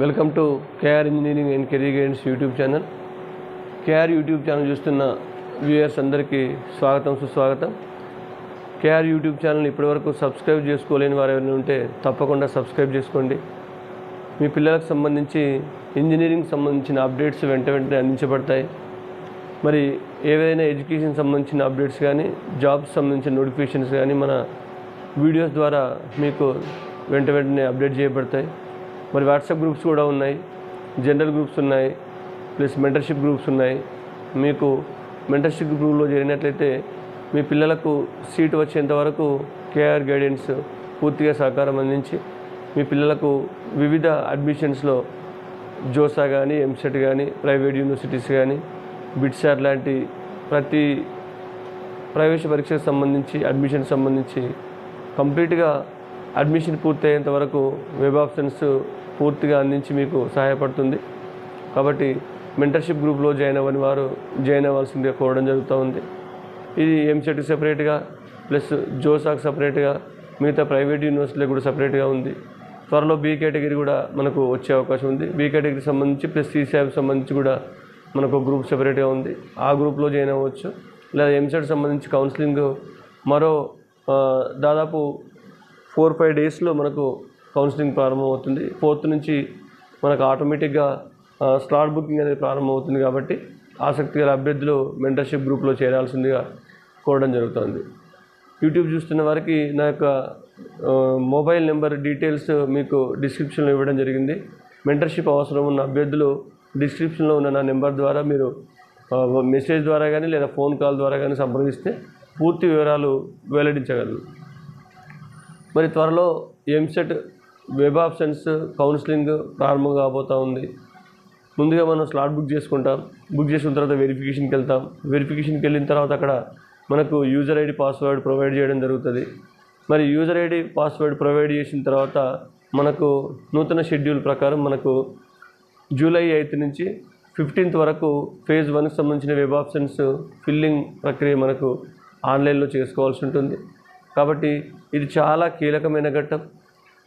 Welcome to KR engineering and career guidance YouTube channel. KR YouTube channel చూస్తున్న viewers అందరికీ స్వాగతం సుస్వాగతం. KR YouTube channel ఇప్పటివరకు subscribe చేసుకోలేని వారు ఎవరైనా ఉంటే తప్పకుండా సబ్స్క్రైబ్ చేసుకోండి. మీ పిల్లలకు సంబంధించి ఇంజనీరింగ్ సంబంధించిన అప్డేట్స్ వెంట వెంటనే అందించబడతాయి. మరి ఏవైనా ఎడ్యుకేషన్ సంబంధించిన అప్డేట్స్ కానీ జాబ్స్ సంబంధించిన నోటిఫికేషన్స్ కానీ మన వీడియోస్ ద్వారా మీకు వెంట వెంటనే అప్డేట్ చేయబడతాయి. మరి వాట్సాప్ గ్రూప్స్ కూడా ఉన్నాయి జనరల్ గ్రూప్స్ ఉన్నాయి ప్లస్ మెంటర్షిప్ గ్రూప్స్ ఉన్నాయి. మీకు మెంటర్షిప్ గ్రూప్లో చేరినట్లయితే మీ పిల్లలకు సీటు వచ్చేంత వరకు కేఆర్ గైడెన్స్ పూర్తిగా సహకారం అందించి మీ పిల్లలకు వివిధ అడ్మిషన్స్లో జోసా కానీ ఎంసెట్ కానీ ప్రైవేట్ యూనివర్సిటీస్ కానీ బిట్సార్ లాంటి ప్రతి ప్రవేశ పరీక్షకు సంబంధించి అడ్మిషన్ సంబంధించి కంప్లీట్గా అడ్మిషన్ పూర్తయ్యేంత వరకు వెబ్ ఆప్షన్స్ పూర్తిగా అందించి మీకు సహాయపడుతుంది. కాబట్టి మెంటర్షిప్ గ్రూప్లో జాయిన్ అవ్వని వారు జాయిన్ అవ్వాల్సిందిగా కోరడం జరుగుతూ ఉంది. ఇది ఎంసెట్కి సపరేట్గా ప్లస్ జోసాకు సపరేట్గా మిగతా ప్రైవేట్ యూనివర్సిటీలకు కూడా సపరేట్గా ఉంది. త్వరలో బీ కేటగిరీ కూడా మనకు వచ్చే అవకాశం ఉంది. బీ కేటగిరీకి సంబంధించి ప్లస్ సీసీఐకి సంబంధించి కూడా మనకు గ్రూప్ సపరేట్గా ఉంది. ఆ గ్రూప్లో జాయిన్ అవ్వచ్చు. లేదా ఎంసెట్ సంబంధించి కౌన్సిలింగ్ మరో దాదాపు ఫోర్ ఫైవ్ డేస్లో మనకు కౌన్సిలింగ్ ప్రారంభమవుతుంది. ఫోర్త్ నుంచి మనకు ఆటోమేటిక్గా స్లాట్ బుకింగ్ అనేది ప్రారంభమవుతుంది కాబట్టి ఆసక్తి గల అభ్యర్థులు మెంటర్షిప్ గ్రూప్లో చేరాల్సిందిగా కోరడం జరుగుతుంది. యూట్యూబ్ చూస్తున్న వారికి నా యొక్క మొబైల్ నెంబర్ డీటెయిల్స్ మీకు డిస్క్రిప్షన్లో ఇవ్వడం జరిగింది. మెంటర్షిప్ అవసరం ఉన్న అభ్యర్థులు డిస్క్రిప్షన్లో ఉన్న నా నెంబర్ ద్వారా మీరు మెసేజ్ ద్వారా కానీ లేదా ఫోన్ కాల్ ద్వారా కానీ సంప్రదిస్తే పూర్తి వివరాలు వెల్లడించగలరు. మరి త్వరలో ఎంసెట్ వెబ్ ఆప్షన్స్ కౌన్సిలింగ్ ప్రారంభం కాబోతూ ఉంది. ముందుగా మనం స్లాట్ బుక్ చేసుకుంటాం. బుక్ చేసిన తర్వాత వెరిఫికేషన్కి వెళ్తాం. వెరిఫికేషన్కి వెళ్ళిన తర్వాత అక్కడ మనకు యూజర్ ఐడి పాస్వర్డ్ ప్రొవైడ్ చేయడం జరుగుతుంది. మరి యూజర్ ఐడి పాస్వర్డ్ ప్రొవైడ్ చేసిన తర్వాత మనకు నూతన షెడ్యూల్ ప్రకారం మనకు జూలై ఎయిత్ నుంచి ఫిఫ్టీన్త్ వరకు ఫేజ్ వన్కి సంబంధించిన వెబ్ ఆప్షన్స్ ఫిల్లింగ్ ప్రక్రియ మనకు ఆన్లైన్లో చేసుకోవాల్సి ఉంటుంది. కాబట్టి ఇది చాలా కీలకమైన ఘట్టం.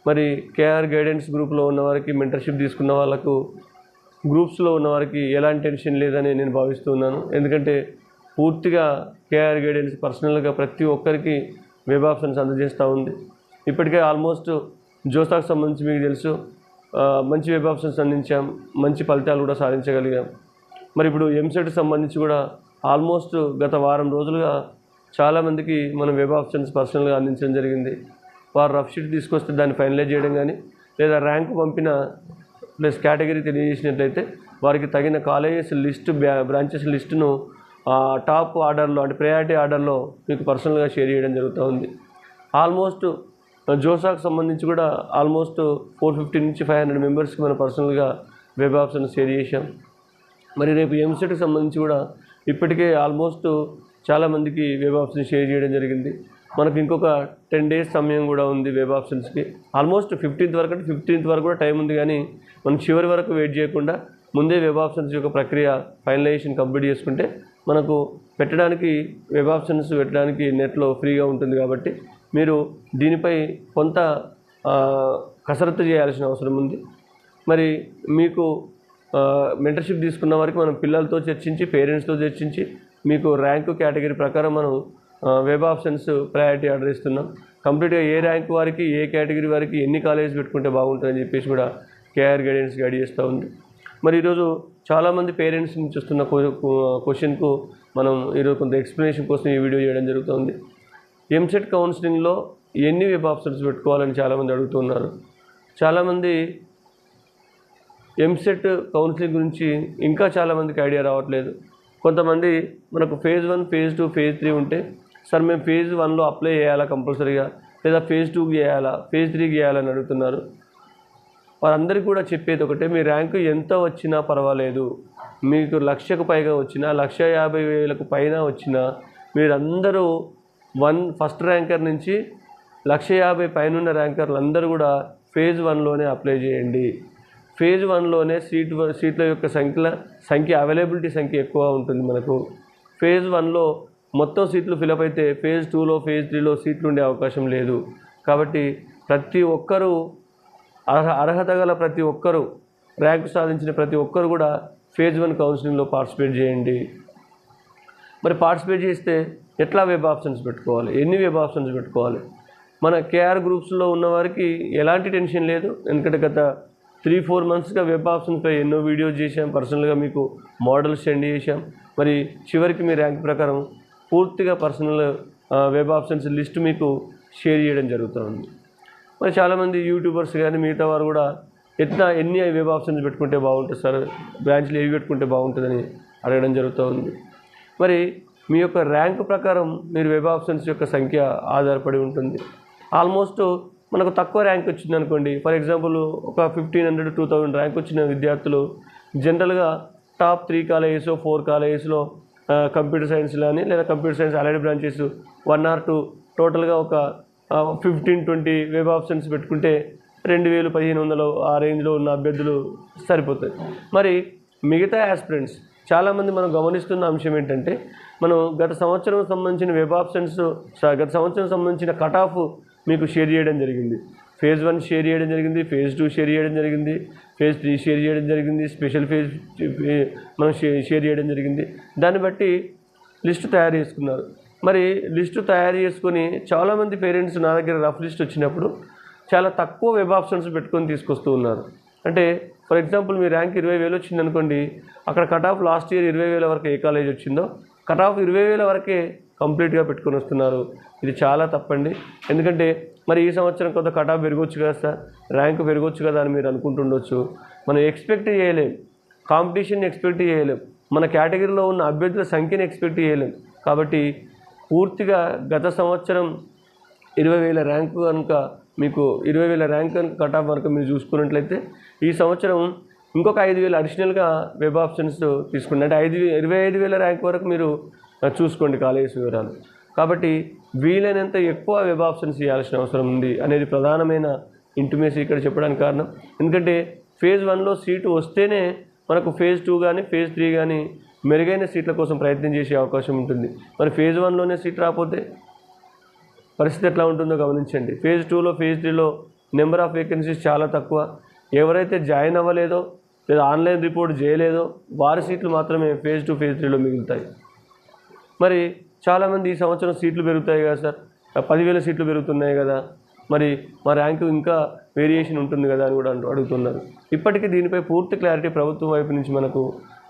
మరి కేఆర్ గైడెన్స్ గ్రూప్లో ఉన్న వారికి మెంటర్షిప్ తీసుకున్న వాళ్ళకు గ్రూప్స్లో ఉన్న వారికి ఎలాంటి టెన్షన్ లేదని నేను భావిస్తున్నాను. ఎందుకంటే పూర్తిగా కేఆర్ గైడెన్స్ పర్సనల్గా ప్రతి ఒక్కరికి వెబ్ ఆప్షన్స్ అందజేస్తూ ఉంది. ఇప్పటికే ఆల్మోస్ట్ జోసాకు సంబంధించి మీకు తెలుసు మంచి వెబ్ ఆప్షన్స్ అందించాం మంచి ఫలితాలు కూడా సాధించగలిగాం. మరి ఇప్పుడు ఎంసెట్ సంబంధించి కూడా ఆల్మోస్ట్ గత వారం రోజులుగా చాలామందికి మనం వెబ్ ఆప్షన్స్ పర్సనల్గా అందించడం జరిగింది. వారు రఫ్ షీట్ తీసుకొస్తే దాన్ని ఫైనలైజ్ చేయడం కానీ లేదా ర్యాంక్ పంపిన ప్లస్ కేటగిరీ తెలియజేసినట్లయితే వారికి తగిన కాలేజెస్ లిస్ట్ బ్రాంచెస్ లిస్టును టాప్ ఆర్డర్లో అంటే ప్రయారిటీ ఆర్డర్లో మీకు పర్సనల్గా షేర్ చేయడం జరుగుతూ ఉంది. ఆల్మోస్ట్ జోసాకు సంబంధించి కూడా ఆల్మోస్ట్ ఫోర్ ఫిఫ్టీ నుంచి ఫైవ్ హండ్రెడ్ మెంబర్స్కి మనం పర్సనల్గా వెబ్ ఆప్షన్ షేర్ చేశాం. మరి రేపు ఎంసెట్కి సంబంధించి కూడా ఇప్పటికే ఆల్మోస్ట్ చాలామందికి వెబ్ ఆప్షన్ షేర్ చేయడం జరిగింది. మనకు ఇంకొక టెన్ డేస్ సమయం కూడా ఉంది వెబ్ ఆప్షన్స్కి ఆల్మోస్ట్ ఫిఫ్టీన్త్ వరకు అంటే ఫిఫ్టీన్త్ వరకు కూడా టైం ఉంది కానీ మనం చివరి వరకు వెయిట్ చేయకుండా ముందే వెబ్ ఆప్షన్స్ యొక్క ప్రక్రియ ఫైనలైజేషన్ కంప్లీట్ చేసుకుంటే మనకు పెట్టడానికి వెబ్ ఆప్షన్స్ పెట్టడానికి నెట్లో ఫ్రీగా ఉంటుంది కాబట్టి మీరు దీనిపై కొంత కసరత్తు చేయాల్సిన అవసరం ఉంది. మరి మీకు మెంటర్షిప్ తీసుకున్న వారికి మనం పిల్లలతో చర్చించి పేరెంట్స్తో చర్చించి మీకు ర్యాంకు కేటగిరీ ప్రకారం మనం వెబ్ ఆప్షన్స్ ప్రయారిటీ ఆర్డర్ ఇస్తున్నాం. కంప్లీట్గా ఏ ర్యాంక్ వారికి ఏ కేటగిరీ వారికి ఎన్ని కాలేజెస్ పెట్టుకుంటే బాగుంటుందని చెప్పేసి కూడా కేఆర్ గైడెన్స్ గైడ్ చేస్తూ ఉంది. మరి ఈరోజు చాలామంది పేరెంట్స్ నుంచి వస్తున్న క్వశ్చన్కు మనం ఈరోజు కొంత ఎక్స్ప్లెనేషన్ కోసం ఈ వీడియో చేయడం జరుగుతుంది. ఎంసెట్ కౌన్సిలింగ్లో ఎన్ని వెబ్ ఆప్షన్స్ పెట్టుకోవాలని చాలామంది అడుగుతున్నారు చాలామంది ఎంసెట్ కౌన్సిలింగ్ గురించి ఇంకా చాలామందికి ఐడియా రావట్లేదు. కొంతమంది మనకు phase one phase two phase three ఉంటే సార్ మేము ఫేజ్ వన్లో అప్లై చేయాలా కంపల్సరీగా? లేదా ఫేజ్ టూకి చేయాలా ఫేజ్ త్రీకి చేయాలని అడుగుతున్నారు. వారందరికీ కూడా చెప్పేది ఒకటే మీ ర్యాంకు ఎంత వచ్చినా పర్వాలేదు. మీకు లక్షకు పైగా వచ్చినా లక్ష యాభై వేలకు పైన వచ్చినా మీరందరూ వన్ ఫస్ట్ ర్యాంకర్ నుంచి లక్ష యాభై పైన ర్యాంకర్లు అందరూ కూడా ఫేజ్ వన్లోనే అప్లై చేయండి. ఫేజ్ వన్లోనే సీట్ సీట్ల యొక్క సంఖ్య సంఖ్య అవైలబిలిటీ సంఖ్య ఎక్కువ ఉంటుంది మనకు. ఫేజ్ వన్లో మొత్తం సీట్లు ఫిలప్ అయితే ఫేజ్ టూలో ఫేజ్ త్రీలో సీట్లు ఉండే అవకాశం లేదు. కాబట్టి ప్రతి ఒక్కరూ అర్హ అర్హత గల ప్రతి ఒక్కరూ ర్యాంకు సాధించిన ప్రతి ఒక్కరు కూడా ఫేజ్ వన్ కౌన్సిలింగ్లో పార్టిసిపేట్ చేయండి. మరి పార్టిసిపేట్ చేస్తే ఎట్లా వెబ్ ఆప్షన్స్ పెట్టుకోవాలి? ఎన్ని వెబ్ ఆప్షన్స్ పెట్టుకోవాలి? మన కేఆర్ గ్రూప్స్లో ఉన్న వారికి ఎలాంటి టెన్షన్ లేదు. ఎందుకంటే గత త్రీ ఫోర్ మంత్స్గా వెబ్ ఆప్షన్స్పై ఎన్నో వీడియోస్ చేశాం. పర్సనల్గా మీకు మోడల్స్ సెండ్ చేశాం. మరి చివరికి మీ ర్యాంక్ ప్రకారం పూర్తిగా పర్సనల్ వెబ్ ఆప్షన్స్ లిస్ట్ మీకు షేర్ చేయడం జరుగుతుంది. మరి చాలామంది యూట్యూబర్స్ కానీ మిగతా వారు కూడా ఎట్లా ఎన్ని వెబ్ ఆప్షన్స్ పెట్టుకుంటే బాగుంటుంది సార్? బ్రాంచ్లు ఏవి పెట్టుకుంటే బాగుంటుందని అడగడం జరుగుతుంది. మరి మీ యొక్క ర్యాంక్ ప్రకారం మీరు వెబ్ ఆప్షన్స్ యొక్క సంఖ్య ఆధారపడి ఉంటుంది. ఆల్మోస్ట్ మనకు తక్కువ ర్యాంక్ వచ్చింది అనుకోండి. ఫర్ ఎగ్జాంపుల్ ఒక fifteen hundred two thousand rank వచ్చిన విద్యార్థులు జనరల్గా టాప్ త్రీ కాలేజెస్ ఫోర్ కాలేజెస్లో కంప్యూటర్ సైన్స్ కానీ లేదా computer science allied branches one or two టోటల్గా ఒక ఫిఫ్టీన్ ట్వంటీ వెబ్ ఆప్షన్స్ పెట్టుకుంటే రెండు వేలు పదిహేను వందలు ఆ రేంజ్లో ఉన్న అభ్యర్థులు సరిపోతాయి. మరి మిగతా ఆస్పిరెంట్స్ చాలామంది మనం గమనిస్తున్న అంశం ఏంటంటే మనం గత సంవత్సరం సంబంధించిన వెబ్ ఆప్షన్స్ స- గత సంవత్సరం సంబంధించిన కట్ ఆఫ్ మీకు షేర్ చేయడం జరిగింది. ఫేజ్ వన్ షేర్ చేయడం జరిగింది ఫేజ్ టూ షేర్ చేయడం జరిగింది ఫేజ్ త్రీ షేర్ చేయడం జరిగింది స్పెషల్ ఫేజ్ మనం షేర్ చేయడం జరిగింది. దాన్ని బట్టి లిస్టు తయారు చేసుకున్నారు. మరి లిస్టు తయారు చేసుకొని చాలామంది పేరెంట్స్ నా దగ్గర రఫ్ లిస్ట్ వచ్చినప్పుడు చాలా తక్కువ వెబ్ ఆప్షన్స్ పెట్టుకొని తీసుకొస్తూ ఉన్నారు. అంటే ఫర్ ఎగ్జాంపుల్ మీ ర్యాంక్ ఇరవై వేలు వచ్చింది అనుకోండి అక్కడ కట్ ఆఫ్ లాస్ట్ ఇయర్ ఇరవై వేల వరకు ఏ కాలేజ్ వచ్చిందో కట్ ఆఫ్ ఇరవై వేల వరకే కంప్లీట్గా పెట్టుకొని వస్తున్నారు. ఇది చాలా తప్పండి. ఎందుకంటే మరి ఈ సంవత్సరం కొంత కట్ ఆఫ్ పెరగొచ్చు కదా సార్? ర్యాంక్ పెరగొచ్చు కదా అని మీరు అనుకుంటుండొచ్చు. మనం ఎక్స్పెక్ట్ చేయలేం. కాంపిటీషన్ ఎక్స్పెక్ట్ చేయలేం. మన కేటగిరీలో ఉన్న అభ్యర్థుల సంఖ్యను ఎక్స్పెక్ట్ చేయలేం. కాబట్టి పూర్తిగా గత సంవత్సరం ఇరవై వేల ర్యాంకు కనుక మీకు ఇరవై వేల ర్యాంక్ కనుక కట్ ఆఫ్ వరకు మీరు చూసుకున్నట్లయితే ఈ సంవత్సరం ఇంకొక ఐదు వేలు అడిషనల్గా వెబ్ ఆప్షన్స్ తీసుకున్నారు అంటే ఐదు ఇరవై ఐదు వేల ర్యాంక్ వరకు మీరు చూసుకోండి కాలేజ్ వివరాలు. కాబట్టి వీలైనంత ఎక్కువ వెబ్ ఆప్షన్స్ చేయాల్సిన అవసరం ఉంది అనేది ప్రధానమైన ఇంటిమేసి ఇక్కడ చెప్పడానికి కారణం. ఎందుకంటే ఫేజ్ వన్లో సీటు వస్తేనే మనకు ఫేజ్ టూ కానీ ఫేజ్ త్రీ కానీ మెరుగైన సీట్ల కోసం ప్రయత్నం చేసే అవకాశం ఉంటుంది. మరి ఫేజ్ వన్లోనే సీట్ రాకపోతే పరిస్థితి ఎట్లా ఉంటుందో గమనించండి. ఫేజ్ టూలో ఫేజ్ త్రీలో నెంబర్ ఆఫ్ వేకెన్సీస్ చాలా తక్కువ. ఎవరైతే జాయిన్ అవ్వలేదో లేదా ఆన్లైన్ రిపోర్ట్ చేయలేదో వారి సీట్లు మాత్రమే ఫేజ్ టూ ఫేజ్ త్రీలో మిగులుతాయి. మరి చాలామంది ఈ సంవత్సరం సీట్లు పెరుగుతాయి కదా సార్. పదివేల సీట్లు పెరుగుతున్నాయి కదా. మరి మా ర్యాంకు ఇంకా వేరియేషన్ ఉంటుంది కదా అని కూడా అంటూ అడుగుతున్నారు. ఇప్పటికీ దీనిపై పూర్తి క్లారిటీ ప్రభుత్వం వైపు నుంచి మనకు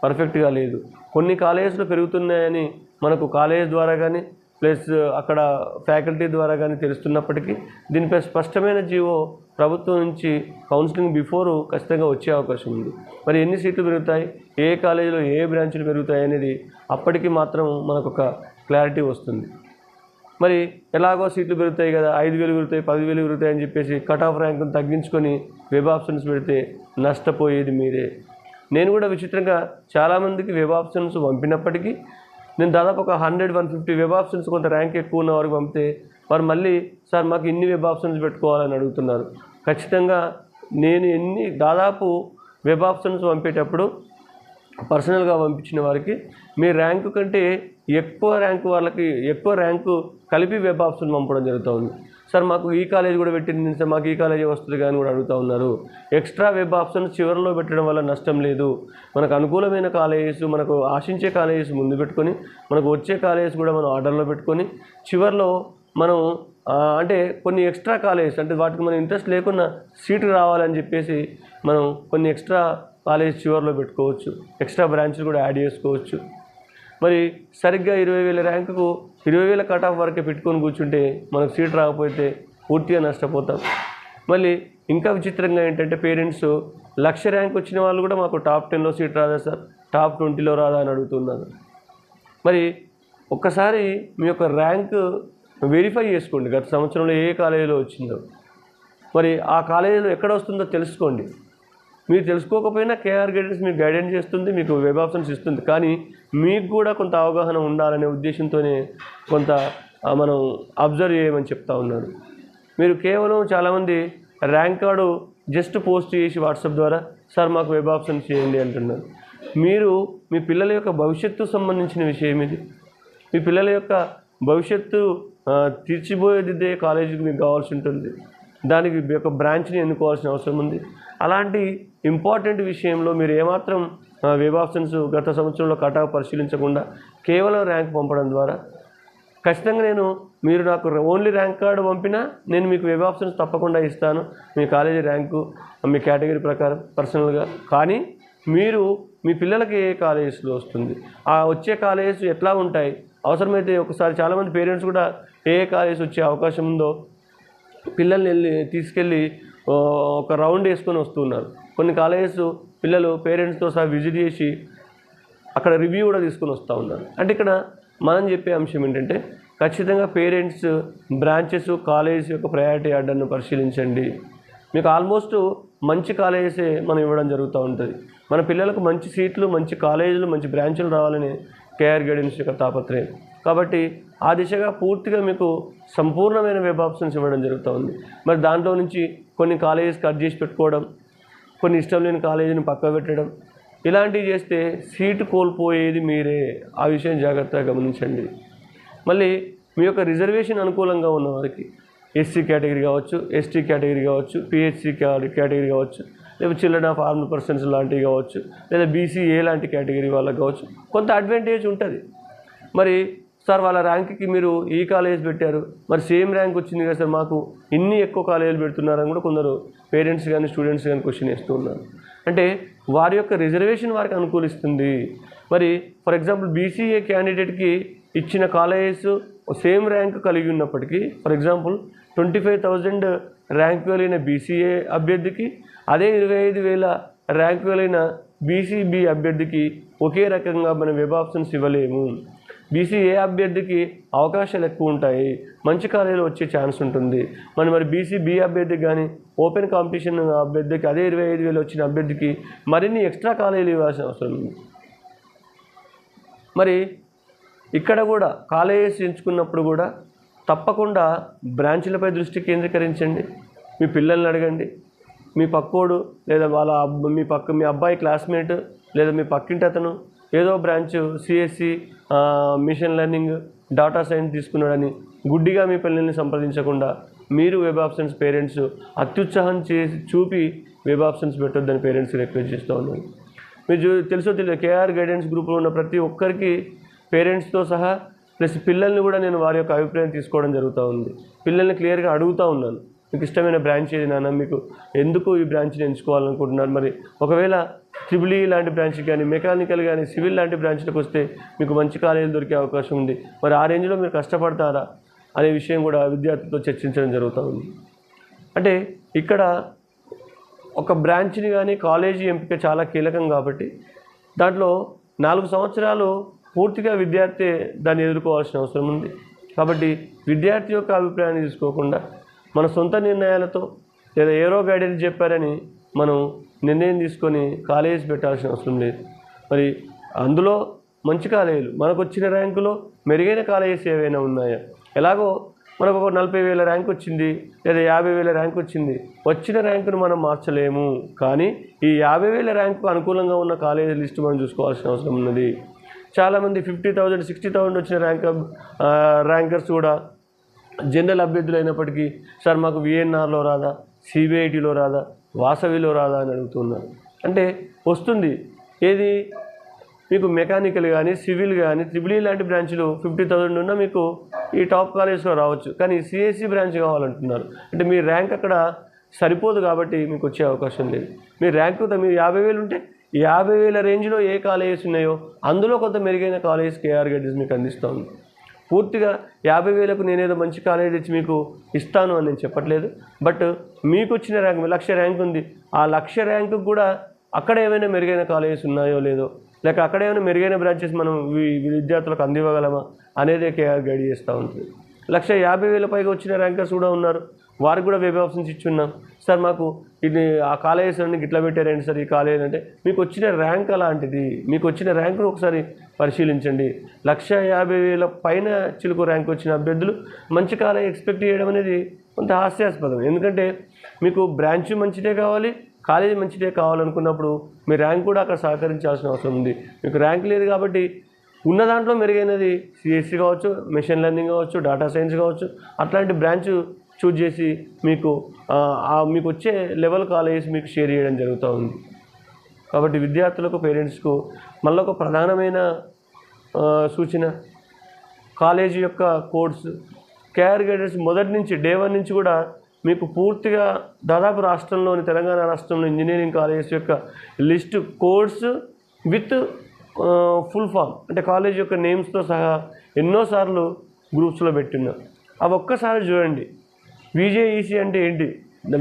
పర్ఫెక్ట్గా లేదు. కొన్ని కాలేజెస్లో పెరుగుతున్నాయని మనకు కాలేజ్ ద్వారా కానీ ప్లస్ అక్కడ ఫ్యాకల్టీ ద్వారా కానీ తెలుస్తున్నప్పటికీ దీనిపై స్పష్టమైన జీవో ప్రభుత్వం నుంచి కౌన్సిలింగ్ బిఫోర్ ఖచ్చితంగా వచ్చే అవకాశం ఉంది. మరి ఎన్ని సీట్లు పెరుగుతాయి? ఏ కాలేజీలో ఏ బ్రాంచ్లు పెరుగుతాయి అనేది అప్పటికి మాత్రం మనకు ఒక క్లారిటీ వస్తుంది. మరి ఎలాగో సీట్లు పెరుగుతాయి కదా? ఐదు వేలు పెరుగుతాయి పదివేలు పెరుగుతాయి అని చెప్పేసి కట్ ఆఫ్ ర్యాంకును తగ్గించుకొని వెబ్ ఆప్షన్స్ పెడితే నష్టపోయేది మీరే. నేను కూడా విచిత్రంగా చాలామందికి వెబ్ ఆప్షన్స్ పంపినప్పటికీ నేను దాదాపు ఒక hundred one fifty web options కొంత ర్యాంక్ ఎక్కువ ఉన్న వారికి పంపితే వారు మళ్ళీ సార్ మాకు ఇన్ని వెబ్ ఆప్షన్స్ పెట్టుకోవాలని అడుగుతున్నారు. ఖచ్చితంగా నేను ఎన్ని దాదాపు వెబ్ ఆప్షన్స్ పంపేటప్పుడు పర్సనల్గా పంపించిన వారికి మీ ర్యాంకు కంటే ఎక్కువ ర్యాంకు వాళ్ళకి ఎక్కువ ర్యాంకు కలిపి వెబ్ ఆప్షన్ పంపడం జరుగుతుంది. సార్ మాకు ఈ కాలేజ్ కూడా పెట్టింది సార్ మాకు ఈ కాలేజీ వస్తుంది కానీ కూడా అడుగుతూ ఉన్నారు. ఎక్స్ట్రా వెబ్ ఆప్షన్ చివరిలో పెట్టడం వల్ల నష్టం లేదు. మనకు అనుకూలమైన కాలేజెస్ మనకు ఆశించే కాలేజెస్ ముందు పెట్టుకొని మనకు వచ్చే కాలేజెస్ కూడా మనం ఆర్డర్లో పెట్టుకొని చివరిలో మనం అంటే కొన్ని ఎక్స్ట్రా కాలేజెస్ అంటే వాటికి మనం ఇంట్రెస్ట్ లేకున్నా సీటు రావాలని చెప్పేసి మనం కొన్ని ఎక్స్ట్రా కాలేజ్ చివరిలో పెట్టుకోవచ్చు. ఎక్స్ట్రా బ్రాంచ్లు కూడా యాడ్ చేసుకోవచ్చు. మరి సరిగ్గా ఇరవై వేల ర్యాంకుకు ఇరవై వేల కట్ ఆఫ్ వరకే పెట్టుకొని కూర్చుంటే మనకు సీట్ రాకపోతే పూర్తిగా నష్టపోతాం. మళ్ళీ ఇంకా విచిత్రంగా ఏంటంటే పేరెంట్స్ లక్ష ర్యాంక్ వచ్చిన వాళ్ళు కూడా మాకు టాప్ టెన్లో సీట్ రాదా సార్? టాప్ ట్వంటీలో రాదా అని అడుగుతున్నారు. మరి ఒక్కసారి మీ యొక్క ర్యాంక్ వెరిఫై చేసుకోండి. గత సంవత్సరంలో ఏ కాలేజీలో వచ్చిందో. మరి ఆ కాలేజీలో ఎక్కడ వస్తుందో తెలుసుకోండి. మీరు తెలుసుకోకపోయినా కేఆర్ గైడెన్స్ మీకు గైడెన్స్ చేస్తుంది మీకు వెబ్ ఆప్షన్స్ ఇస్తుంది. కానీ మీకు కూడా కొంత అవగాహన ఉండాలనే ఉద్దేశంతోనే కొంత మనం అబ్జర్వ్ చేయమని చెప్తా ఉన్నారు మీరు కేవలం చాలామంది ర్యాంక్ కార్డు జస్ట్ పోస్ట్ చేసి వాట్సాప్ ద్వారా సార్ మాకు వెబ్ ఆప్షన్ చేయండి అంటున్నారు. మీరు మీ పిల్లల యొక్క భవిష్యత్తు సంబంధించిన విషయం ఇది. మీ పిల్లల యొక్క భవిష్యత్తు తీర్చిపోయేదిద్దే కాలేజీకి మీకు కావాల్సి ఉంటుంది. దానికి యొక్క బ్రాంచ్ని ఎన్నుకోవాల్సిన అవసరం ఉంది. అలాంటి ఇంపార్టెంట్ విషయంలో మీరు ఏమాత్రం వెబ్ ఆప్షన్స్ గత సంవత్సరంలో కటాఫ్ పరిశీలించకుండా కేవలం ర్యాంక్ పంపడం ద్వారా ఖచ్చితంగా నేను మీరు నాకు ఓన్లీ ర్యాంక్ కార్డు పంపినా నేను మీకు వెబ్ ఆప్షన్స్ తప్పకుండా ఇస్తాను. మీ కాలేజీ ర్యాంకు మీ కేటగిరీ ప్రకారం పర్సనల్గా కానీ మీరు మీ పిల్లలకి ఏ కాలేజెస్లో వస్తుంది? ఆ వచ్చే కాలేజెస్ ఎట్లా ఉంటాయి? అవసరమైతే ఒకసారి చాలామంది పేరెంట్స్ కూడా ఏ ఏ కాలేజెస్ వచ్చే అవకాశం ఉందో పిల్లల్ని వెళ్ళి తీసుకెళ్ళి ఒక రౌండ్ వేసుకొని వస్తున్నారు కొన్ని కాలేజెస్ పిల్లలు పేరెంట్స్తో సహా విజిట్ చేసి అక్కడ రివ్యూ కూడా తీసుకొని వస్తూ ఉన్నారు. అంటే ఇక్కడ మనం చెప్పే అంశం ఏంటంటే ఖచ్చితంగా పేరెంట్స్ బ్రాంచెస్ కాలేజెస్ యొక్క ప్రయారిటీ ఆర్డర్ను పరిశీలించండి. మీకు ఆల్మోస్ట్ మంచి కాలేజెసే మనం ఇవ్వడం జరుగుతూ ఉంటుంది. మన పిల్లలకు మంచి సీట్లు మంచి కాలేజీలు మంచి బ్రాంచులు రావాలని కేఆర్ గైడెన్స్ యొక్క తాపత్రయం. కాబట్టి ఆ దిశగా పూర్తిగా మీకు సంపూర్ణమైన వెబ్ ఆప్షన్స్ ఇవ్వడం జరుగుతూ ఉంది. మరి దాంట్లో నుంచి కొన్ని కాలేజెస్ కట్ చేసి పెట్టుకోవడం కొన్ని ఇష్టం లేని కాలేజీని పక్క పెట్టడం. ఇలాంటివి చేస్తే సీటు కోల్పోయేది మీరే. ఆ విషయం జాగ్రత్తగా గమనించండి. మళ్ళీ మీ యొక్క రిజర్వేషన్ అనుకూలంగా ఉన్న వారికి ఎస్సీ కేటగిరీ కావచ్చు ఎస్టీ కేటగిరీ కావచ్చు పిహెచ్సి కేటగిరీ కావచ్చు లేదా చిల్డ్రన్ ఆఫ్ ఆర్మ్డ్ పర్సన్స్ లాంటివి కావచ్చు లేదా బీసీఏ లాంటి కేటగిరీ వాళ్ళకి కావచ్చు కొంత అడ్వాంటేజ్ ఉంటుంది. మరి సార్ వాళ్ళ ర్యాంక్కి మీరు ఈ కాలేజ్ పెట్టారు. మరి సేమ్ ర్యాంక్ వచ్చింది కదా సార్ మాకు ఇన్ని ఎక్కువ కాలేజీలు పెడుతున్నారని కూడా కొందరు పేరెంట్స్ కానీ స్టూడెంట్స్ కానీ క్వశ్చన్ వేస్తూ ఉన్నారు. అంటే వారి యొక్క రిజర్వేషన్ వారికి అనుకూలిస్తుంది. మరి ఫర్ ఎగ్జాంపుల్ బీసీఏ క్యాండిడేట్కి ఇచ్చిన కాలేజెస్ సేమ్ ర్యాంక్ కలిగి ఉన్నప్పటికీ for example twenty five thousand rank కలిగిన బీసీఏ అభ్యర్థికి అదే ఇరవై ఐదు వేల ర్యాంక్ కలిగిన బీసీబీ అభ్యర్థికి ఒకే రకంగా మనం వెబ్ ఆప్షన్స్ ఇవ్వలేము. బీసీఏ అభ్యర్థికి అవకాశాలు ఎక్కువ ఉంటాయి. మంచి కాలేజీలో వచ్చే ఛాన్స్ ఉంటుంది. మరి మరి బీసీ బి అభ్యర్థికి కానీ ఓపెన్ కాంపిటీషన్ అభ్యర్థికి అదే ఇరవై ఐదు వేలు వచ్చిన అభ్యర్థికి మరిన్ని ఎక్స్ట్రా కాలేజీలు ఇవ్వాల్సిన అవసరం ఉంది. మరి ఇక్కడ కూడా కాలేజెస్ ఎంచుకున్నప్పుడు కూడా తప్పకుండా బ్రాంచ్లపై దృష్టి కేంద్రీకరించండి. మీ పిల్లల్ని అడగండి. మీ పక్కోడు లేదా వాళ్ళ మీ పక్క మీ అబ్బాయి క్లాస్మేట్ లేదా మీ పక్కింటి అతను ఏదో branch CSE machine learning data science తీసుకున్నాడని గుడ్డిగా మీ పిల్లల్ని సంప్రదించకుండా మీరు వెబ్ ఆప్షన్స్ పేరెంట్స్ అత్యుత్సాహం చేసి చూపి వెబ్ ఆప్షన్స్ పెట్టొద్దని పేరెంట్స్ రిక్వెస్ట్ చేస్తూ ఉన్నాను. మీరు తెలుసో తెలియదు కేఆర్ గైడెన్స్ గ్రూప్లో ఉన్న ప్రతి ఒక్కరికి పేరెంట్స్తో సహా ప్లస్ పిల్లల్ని కూడా నేను వారి యొక్క అభిప్రాయం తీసుకోవడం జరుగుతూ ఉంది. పిల్లల్ని క్లియర్గా అడుగుతూ ఉన్నాను. మీకు ఇష్టమైన బ్రాంచ్ ఏది నాన్న? మీకు ఎందుకు ఈ బ్రాంచ్ని ఎంచుకోవాలనుకుంటున్నారు? మరి ఒకవేళ ట్రిపుల్ ఈ e లాంటి బ్రాంచ్ కానీ మెకానికల్ కానీ సివిల్ లాంటి బ్రాంచ్లకు వస్తే మీకు మంచి కాలేజీలు దొరికే అవకాశం ఉంది. మరి ఆ రేంజ్లో మీరు కష్టపడతారా అనే విషయం కూడా విద్యార్థులతో చర్చించడం జరుగుతూ ఉంది. అంటే ఇక్కడ ఒక బ్రాంచ్ని కానీ కాలేజీ ఎంపిక చాలా కీలకం కాబట్టి దాంట్లో నాలుగు సంవత్సరాలు పూర్తిగా విద్యార్థి దాన్ని ఎదుర్కోవాల్సిన అవసరం ఉంది. కాబట్టి విద్యార్థి యొక్క అభిప్రాయాన్ని తీసుకోకుండా మన సొంత నిర్ణయాలతో లేదా ఏరో గైడెన్స్ చెప్పారని మనం నిర్ణయం తీసుకొని కాలేజీ పెట్టాల్సిన అవసరం లేదు. మరి అందులో మంచి కాలేజీలు మనకు వచ్చిన ర్యాంకులో మెరుగైన కాలేజెస్ ఏవైనా ఉన్నాయా? ఎలాగో మనకు ఒక నలభై వేల ర్యాంక్ వచ్చింది లేదా యాభై వేల ర్యాంక్ వచ్చింది. వచ్చిన ర్యాంకును మనం మార్చలేము. కానీ ఈ యాభై వేల ర్యాంకు అనుకూలంగా ఉన్న కాలేజీ లిస్ట్ మనం చూసుకోవాల్సిన అవసరం ఉన్నది. చాలామంది ఫిఫ్టీ థౌజండ్ సిక్స్టీ థౌజండ్ వచ్చిన ర్యాంక్ ర్యాంకర్స్ కూడా జనరల్ అభ్యర్థులు అయినప్పటికీ సార్ మాకు విఎన్ఆర్లో రాదా? సిబిఐటిలో రాదా? వాసవిలో రాదా అని అడుగుతున్నారు. అంటే వస్తుంది. ఏది? మీకు మెకానికల్ కానీ సివిల్ కానీ త్రిబుల్ లాంటి బ్రాంచ్లు ఫిఫ్టీ థౌజండ్ ఉన్నా మీకు ఈ టాప్ కాలేజ్లో రావచ్చు. కానీ సిఎస్సి బ్రాంచ్ కావాలంటున్నారు. అంటే మీ ర్యాంక్ అక్కడ సరిపోదు కాబట్టి మీకు వచ్చే అవకాశం లేదు. మీ ర్యాంక్ మీరు యాభై వేలు ఉంటే యాభై వేల రేంజ్లో ఏ కాలేజెస్ ఉన్నాయో అందులో కొంత మెరుగైన కాలేజ్ కేఆర్ గైడెన్స్ మీకు అందిస్తూ ఉంది. పూర్తిగా యాభై వేలకు నేనేదో మంచి కాలేజ్ ఇచ్చి మీకు ఇస్తాను అని నేను చెప్పట్లేదు. బట్ మీకు వచ్చిన ర్యాంక్ లక్ష ర్యాంక్ ఉంది. ఆ లక్ష ర్యాంకు కూడా అక్కడ ఏమైనా మెరుగైన కాలేజెస్ ఉన్నాయో లేదో లేక అక్కడ ఏమైనా మెరుగైన బ్రాంచెస్ మనం విద్యార్థులకు అందివ్వగలమా అనేదే కేఆర్ గైడ్ చేస్తూ ఉంటుంది లక్ష యాభై వేల పైగా వచ్చిన ర్యాంకర్స్ కూడా ఉన్నారు. వారికి కూడా వెబ్ ఆప్షన్స్ ఇచ్చున్నాం. సార్ మాకు ఇది ఆ కాలేజెస్ అన్ని గిట్లా పెట్టారండి సార్ ఈ కాలేజ్ అంటే? మీకు వచ్చిన ర్యాంక్ అలాంటిది. మీకు వచ్చిన ర్యాంకును ఒకసారి పరిశీలించండి. లక్ష యాభై వేల పైన చిలుకు ర్యాంక్ వచ్చిన అభ్యర్థులు మంచి కాలేజ్ ఎక్స్పెక్ట్ చేయడం అనేది కొంత హాస్యాస్పదం. ఎందుకంటే మీకు బ్రాంచ్ మంచిదే కావాలి కాలేజీ మంచిదే కావాలనుకున్నప్పుడు మీ ర్యాంక్ కూడా అక్కడ సహకరించాల్సిన అవసరం ఉంది. మీకు ర్యాంక్ లేదు కాబట్టి ఉన్న దాంట్లో మెరుగైనది సిఎస్సి కావచ్చు మెషిన్ లెర్నింగ్ కావచ్చు డేటా సైన్స్ కావచ్చు అట్లాంటి బ్రాంచ్ చూజ్ చేసి మీకు మీకు వచ్చే లెవెల్ కాలేజెస్ మీకు షేర్ చేయడం జరుగుతూ ఉంది. కాబట్టి విద్యార్థులకు పేరెంట్స్కు మళ్ళీ ఒక ప్రధానమైన సూచన. కాలేజీ యొక్క కోడ్స్. కేఆర్ గైడెన్స్ మొదటి నుంచి డే వన్ నుంచి కూడా మీకు పూర్తిగా దాదాపు రాష్ట్రంలోని తెలంగాణ రాష్ట్రంలో ఇంజనీరింగ్ కాలేజెస్ యొక్క list codes with full form. అంటే కాలేజ్ యొక్క నేమ్స్తో సహా ఎన్నోసార్లు గ్రూప్స్లో పెట్టిన్నాం. అవి ఒక్కసారి చూడండి. విజేఈసీ అంటే ఏంటి?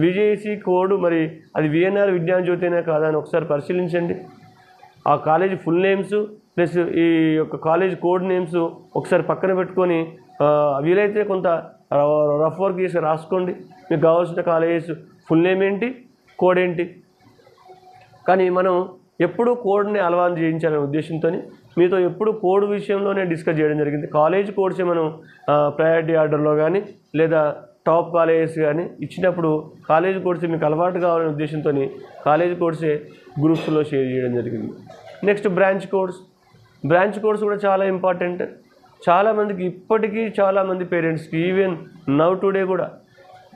విజేఈసీ కోడ్ మరి అది విఎన్ఆర్ విజ్ఞాన జ్యోతినే కాదా అని ఒకసారి పరిశీలించండి. ఆ కాలేజీ ఫుల్ నేమ్స్ ప్లస్ ఈ యొక్క కాలేజ్ కోడ్ నేమ్స్ ఒకసారి పక్కన పెట్టుకొని వీలైతే కొంత రఫ్ వర్క్ చేసి రాసుకోండి. మీకు కావాల్సిన కాలేజెస్ ఫుల్ నేమ్ ఏంటి కోడ్ ఏంటి? కానీ మనం ఎప్పుడూ కోడ్ని అలవాటు చేయించాలనే ఉద్దేశంతో మీతో ఎప్పుడు కోడ్ విషయంలోనే డిస్కస్ చేయడం జరిగింది. కాలేజ్ కోడ్సే మనం ప్రయారిటీ ఆర్డర్లో కానీ లేదా టాప్ కాలేజెస్ కానీ ఇచ్చినప్పుడు కాలేజ్ కోర్సే మీకు అలవాటు కావాలనే ఉద్దేశంతో కాలేజ్ కోర్సే గ్రూప్స్లో షేర్ చేయడం జరిగింది. Next branch course. Branch course కూడా చాలా ఇంపార్టెంట్. చాలామందికి ఇప్పటికీ చాలామంది పేరెంట్స్కి ఈవెన్ నవ్ టుడే కూడా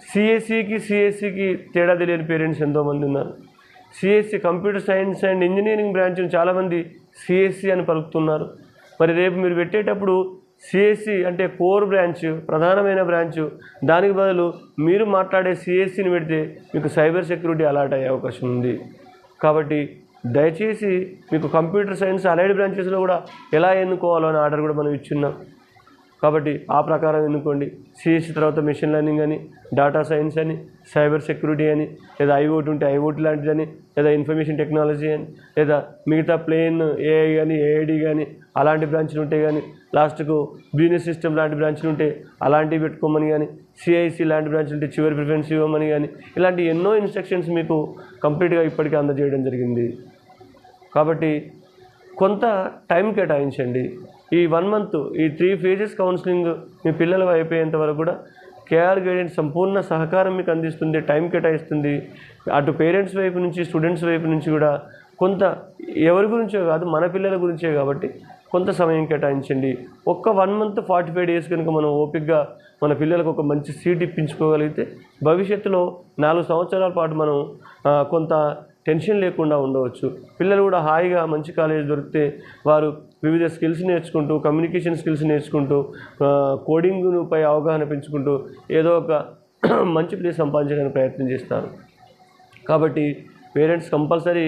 సిఎస్సికి సిఎస్సికి తేడా తెలియని పేరెంట్స్ ఎంతోమంది ఉన్నారు. CSE computer science and engineering బ్రాంచ్ని చాలామంది సిఎస్సి అని పలుకుతున్నారు. మరి రేపు మీరు పెట్టేటప్పుడు సిఎస్సి అంటే కోర్ బ్రాంచ్ ప్రధానమైన బ్రాంచ్ దానికి బదులు మీరు మాట్లాడే సిఎస్సిని పెడితే మీకు సైబర్ సెక్యూరిటీ అలాట్ అయ్యే అవకాశం ఉంది. కాబట్టి దయచేసి మీకు కంప్యూటర్ సైన్స్ అలైడ్ బ్రాంచెస్లో కూడా ఎలా ఎన్నుకోవాలో అనే ఆర్డర్ కూడా మనం ఇచ్చున్నాం. కాబట్టి ఆ ప్రకారం ఎన్నుకోండి. సిఎస్సి తర్వాత మిషన్ లెర్నింగ్ అని డేటా సైన్స్ అని సైబర్ సెక్యూరిటీ అని లేదా ఐఓటీ ఉంటే ఐఓటీ లాంటిదని లేదా ఇన్ఫర్మేషన్ టెక్నాలజీ అని లేదా మిగతా ప్లేన్ ఏఐ కానీ ఏఐడి కానీ అలాంటి బ్రాంచ్లు ఉంటే కానీ లాస్ట్కు బిజినెస్ సిస్టమ్ లాంటి బ్రాంచ్లు ఉంటే అలాంటివి పెట్టుకోమని కానీ సిఐసి లాంటి బ్రాంచ్లు ఉంటే చివరి ప్రిఫరెన్స్ ఇవ్వమని కానీ ఇలాంటి ఎన్నో ఇన్స్ట్రక్షన్స్ మీకు కంప్లీట్గా ఇప్పటికే అందజేయడం జరిగింది. కాబట్టి కొంత టైం కేటాయించండి. ఈ వన్ మంత్ ఈ త్రీ ఫేజెస్ కౌన్సిలింగ్ మీ పిల్లలు అయిపోయేంత వరకు కూడా కేఆర్ గైడెన్స్ సంపూర్ణ సహకారం మీకు అందిస్తుంది టైం కేటాయిస్తుంది. అటు పేరెంట్స్ వైపు నుంచి స్టూడెంట్స్ వైపు నుంచి కూడా కొంత ఎవరి గురించో కాదు మన పిల్లల గురించే కాబట్టి కొంత సమయం కేటాయించండి. ఒక్క one month forty five days కనుక మనం ఓపిక్గా మన పిల్లలకు ఒక మంచి సీట్ ఇప్పించుకోగలిగితే భవిష్యత్తులో నాలుగు సంవత్సరాల పాటు మనం కొంత టెన్షన్ లేకుండా ఉండవచ్చు. పిల్లలు కూడా హాయిగా మంచి కాలేజ్ దొరికితే వారు వివిధ స్కిల్స్ నేర్చుకుంటూ కమ్యూనికేషన్ స్కిల్స్ నేర్చుకుంటూ కోడింగ్పై అవగాహన పెంచుకుంటూ ఏదో ఒక మంచి ప్లేస్ సంపాదించడానికి ప్రయత్నం చేస్తారు. కాబట్టి పేరెంట్స్ కంపల్సరీ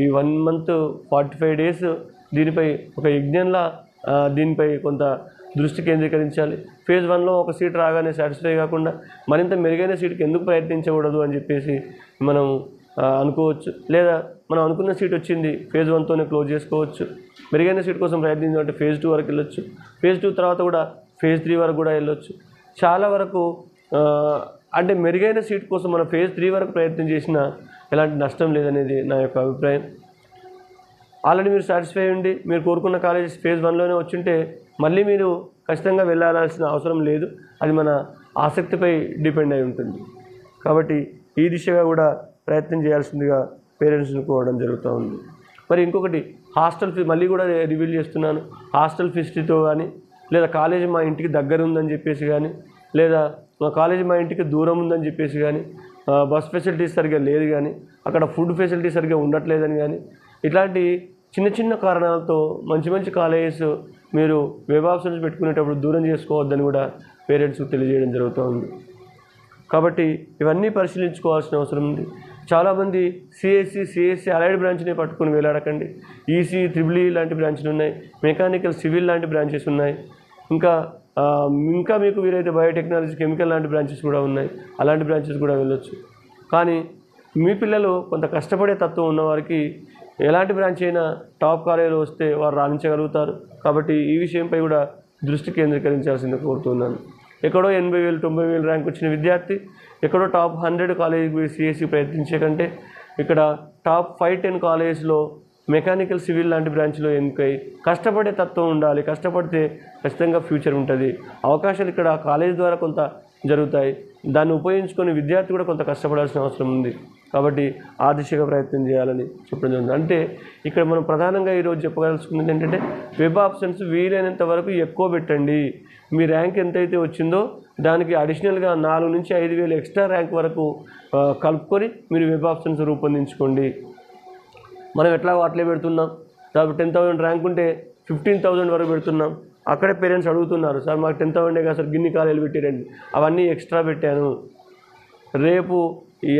ఈ one month forty five days దీనిపై ఒక యజ్ఞంలా దీనిపై కొంత దృష్టి కేంద్రీకరించాలి. ఫేజ్ వన్లో ఒక సీట్ రాగానే సాటిస్ఫై కాకుండా మరింత మెరుగైన సీట్కి ఎందుకు ప్రయత్నించకూడదు అని చెప్పేసి మనం అనుకోవచ్చు. లేదా మనం అనుకున్న సీట్ వచ్చింది ఫేజ్ వన్తోనే క్లోజ్ చేసుకోవచ్చు. మెరుగైన సీట్ కోసం ప్రయత్నించాలంటే ఫేజ్ టూ వరకు వెళ్ళొచ్చు. ఫేజ్ టూ తర్వాత కూడా ఫేజ్ త్రీ వరకు కూడా వెళ్ళొచ్చు. చాలా వరకు అంటే మెరుగైన సీట్ కోసం మనం ఫేజ్ త్రీ వరకు ప్రయత్నం చేసినా ఎలాంటి నష్టం లేదనేది నా యొక్క అభిప్రాయం. ఆల్రెడీ మీరు సాటిస్ఫై ఉండి మీరు కోరుకున్న కాలేజెస్ ఫేజ్ వన్లోనే వచ్చింటే మళ్ళీ మీరు ఖచ్చితంగా వెళ్ళాల్సిన అవసరం లేదు. అది మన ఆసక్తిపై డిపెండ్ అయి ఉంటుంది. కాబట్టి ఈ దిశగా కూడా ప్రయత్నం చేయాల్సిందిగా పేరెంట్స్ని కోవడం జరుగుతూ ఉంది. మరి ఇంకొకటి హాస్టల్ ఫీ మళ్ళీ కూడా రివీల్ చేస్తున్నాను. హాస్టల్ ఫెసిలిటీతో కానీ లేదా కాలేజీ మా ఇంటికి దగ్గర ఉందని చెప్పేసి కానీ లేదా మా కాలేజీ మా ఇంటికి దూరం ఉందని చెప్పేసి కానీ బస్ ఫెసిలిటీస్ సరిగ్గా లేదు కానీ అక్కడ ఫుడ్ ఫెసిలిటీ సరిగ్గా ఉండట్లేదని కానీ ఇట్లాంటి చిన్న చిన్న కారణాలతో మంచి మంచి కాలేజెస్ మీరు వెబ్ ఆప్షన్స్ పెట్టుకునేటప్పుడు దూరం చేసుకోవద్దని కూడా పేరెంట్స్కి తెలియజేయడం జరుగుతూ ఉంది. కాబట్టి ఇవన్నీ పరిశీలించుకోవాల్సిన అవసరం ఉంది. చాలామంది సిఎస్సి సిఎస్సి అలైడ్ బ్రాంచ్ని పట్టుకుని వేలాడకండి. ఈసీ త్రిబుల్ e లాంటి బ్రాంచ్లు ఉన్నాయి. మెకానికల్ సివిల్ లాంటి బ్రాంచెస్ ఉన్నాయి. ఇంకా ఇంకా మీకు వీరైతే బయోటెక్నాలజీ కెమికల్ లాంటి బ్రాంచెస్ కూడా ఉన్నాయి. అలాంటి బ్రాంచెస్ కూడా వెళ్ళొచ్చు. కానీ మీ పిల్లలు కొంత కష్టపడే తత్వం ఉన్నవారికి ఎలాంటి బ్రాంచ్ అయినా టాప్ కాలేజీలో వస్తే వారు రాణించగలుగుతారు. కాబట్టి ఈ విషయంపై కూడా దృష్టి కేంద్రీకరించాల్సింది కోరుతున్నాను. ఎక్కడో ఎనభై వేలు తొంభై వేలు ర్యాంక్ వచ్చిన విద్యార్థి ఎక్కడో టాప్ హండ్రెడ్ కాలేజీకి సిఎస్సి ప్రయత్నించే కంటే ఇక్కడ టాప్ ఫైవ్ టెన్ కాలేజెస్లో మెకానికల్ సివిల్ లాంటి బ్రాంచ్లో ఎన్నికై కష్టపడే తత్వం ఉండాలి. కష్టపడితే ఖచ్చితంగా ఫ్యూచర్ ఉంటుంది. అవకాశాలు ఇక్కడ కాలేజ్ ద్వారా కొంత జరుగుతాయి. దాన్ని ఉపయోగించుకొని విద్యార్థి కూడా కొంత కష్టపడాల్సిన అవసరం ఉంది. కాబట్టి ఆ దిశగా ప్రయత్నం చేయాలని చెప్పడం జరుగుతుంది. అంటే ఇక్కడ మనం ప్రధానంగా ఈరోజు చెప్పగలుసుకున్నది ఏంటంటే వెబ్ ఆప్షన్స్ వీలైనంత వరకు ఎక్కువ పెట్టండి. మీ ర్యాంక్ ఎంతైతే వచ్చిందో దానికి అడిషనల్గా నాలుగు నుంచి ఐదు వేలు ఎక్స్ట్రా ర్యాంక్ వరకు కలుపుకొని మీరు వెబ్ ఆప్షన్స్ రూపొందించుకోండి. మనం ఎట్లా అట్లే పెడుతున్నాం? కాబట్టి టెన్ థౌసండ్ ర్యాంక్ ఉంటే ఫిఫ్టీన్ థౌసండ్ వరకు పెడుతున్నాం. అక్కడే పేరెంట్స్ అడుగుతున్నారు సార్ మాకు టెన్ థౌసండే కదా సార్ గిన్ని కాలేజీలు పెట్టారండి అవన్నీ ఎక్స్ట్రా పెట్టాను. రేపు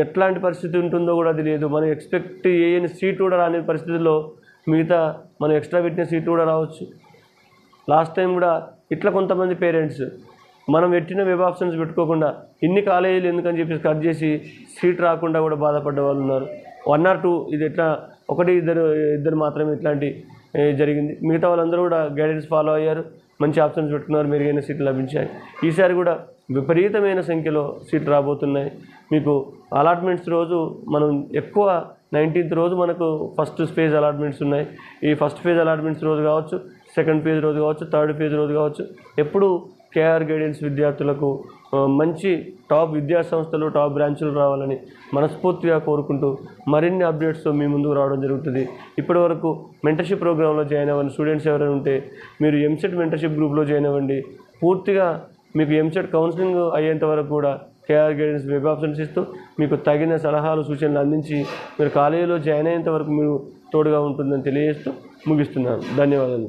ఎట్లాంటి పరిస్థితి ఉంటుందో కూడా తెలియదు. మనం ఎక్స్పెక్ట్ చేయని సీట్ కూడా రాని పరిస్థితుల్లో మిగతా మనం ఎక్స్ట్రా పెట్టిన సీట్ కూడా రావచ్చు. లాస్ట్ టైం కూడా ఇట్లా కొంతమంది పేరెంట్స్ మనం పెట్టిన వెబ్ ఆప్షన్స్ పెట్టుకోకుండా ఇన్ని కాలేజీలు ఎందుకని చెప్పేసి కట్ చేసి సీట్ రాకుండా కూడా బాధపడ్డ వాళ్ళు ఉన్నారు. వన్ ఆర్ టూ ఇది ఎట్లా ఒకటి ఇద్దరు ఇద్దరు మాత్రమే ఇట్లాంటి జరిగింది. మిగతా వాళ్ళందరూ కూడా గైడెన్స్ ఫాలో అయ్యారు. మంచి ఆప్షన్స్ పెట్టుకున్నారు. మెరుగైన సీట్లు లభించాయి. ఈసారి కూడా విపరీతమైన సంఖ్యలో సీట్లు రాబోతున్నాయి. మీకు అలాట్మెంట్స్ రోజు మనం ఎక్కువ నైన్టీన్త్ రోజు మనకు ఫస్ట్ ఫేజ్ అలాట్మెంట్స్ ఉన్నాయి. ఈ ఫస్ట్ ఫేజ్ అలాట్మెంట్స్ రోజు కావచ్చు సెకండ్ పేజ్ రోజు కావచ్చు థర్డ్ పేజ్ రోజు కావచ్చు ఎప్పుడు కేఆర్ గైడెన్స్ విద్యార్థులకు మంచి టాప్ విద్యా సంస్థలు టాప్ బ్రాంచులు రావాలని మనస్ఫూర్తిగా కోరుకుంటూ మరిన్ని అప్డేట్స్తో మీ ముందుకు రావడం జరుగుతుంది. ఇప్పటి వరకు మెంటర్షిప్ ప్రోగ్రాంలో జాయిన్ అవ్వని స్టూడెంట్స్ ఎవరైనా ఉంటే మీరు ఎంసెట్ మెంటర్షిప్ గ్రూప్లో జాయిన్ అవ్వండి. పూర్తిగా మీకు ఎంసెట్ కౌన్సిలింగ్ అయ్యేంత వరకు కూడా కేఆర్ గైడెన్స్ వెబ్ ఆప్షన్స్ ఇస్తూ మీకు తగిన సలహాలు సూచనలు అందించి మీరు కాలేజీలో జాయిన్ అయ్యేంత వరకు మీరు తోడుగా ఉంటుందని తెలియజేస్తూ ముగిస్తున్నాను. ధన్యవాదాలు.